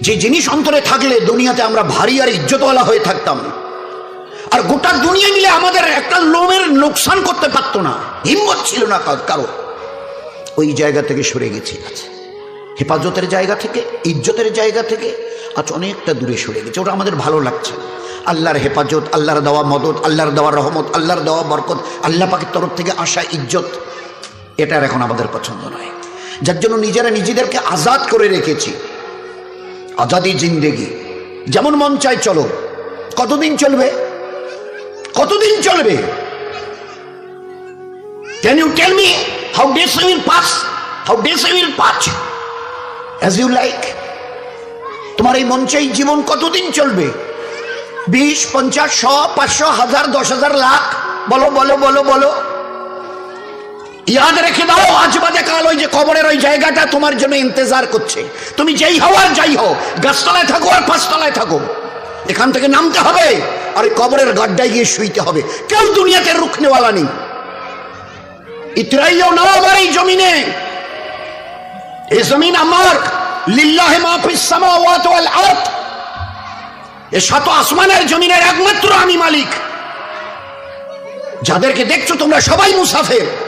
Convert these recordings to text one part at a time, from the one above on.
যে জিনিস অন্তরে থাকলে দুনিয়াতে আমরা ভারী আর ইজ্জতওয়ালা হয়ে থাকতাম। আর গোটা দুনিয়া মিলে আমাদের একটা লোমের লোকসান করতে পারতো না। হিম্মত ছিল না কারও ওই জায়গা থেকে সরে গেছি হেফাজতের জায়গা থেকে, ইজ্জতের জায়গা থেকে আজ অনেকটা দূরে সরে গেছে। ওটা আমাদের ভালো লাগছে। আল্লাহর হেফাজত, আল্লাহর দেওয়া মদত, আল্লাহর দেওয়া রহমত, আল্লাহর দেওয়া বরকত, আল্লাহ পাকের তরফ থেকে আসা ইজ্জত এটার এখন আমাদের পছন্দ নয়। যার জন্য নিজেরা নিজেদেরকে আজাদ করে রেখেছি। আজাদি জিন্দেগি। যেমন মন চায় চলো। কতদিন চলবে? কতদিন চলবে? Can you tell me how days will pass how days will pass as you like তোমার এই মঞ্চে জীবন কতদিন চলবে? বিশ, পঞ্চাশ, শ, পাঁচশো, হাজার, দশ হাজার লাখ। বলো বলো বলো বলো। ইয়াদ রেখে দাও আজ বাদে কাল ওই যে কবরের ওই জায়গাটা তোমার জন্য ইন্তজার করছে তুমি যেই হও আর যাই হও গাছতলায় থাকো আর পাঁচতলায় থাকো এখান থেকে নামতে হবে আর ওই কবরের গাড্ডায় গিয়ে শুইতে হবে। কেউ দুনিয়াতে রুখনেওয়ালা নেই। ইতরাইও না আমার এই জমিনে। এই জমিন আমার। লিল্লাহে এ শত আসমানের জমিনের একমাত্র আমি মালিক। যাদেরকে দেখছ তোমরা সবাই মুসাফের।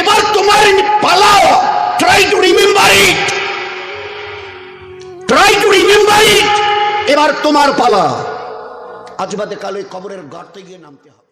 এবার তোমার পালাও। Try to remember it try to remember it এবার তোমার পালা। আজ বাদে কাল ওই কবরের গর্তে গিয়ে নামতে হবে।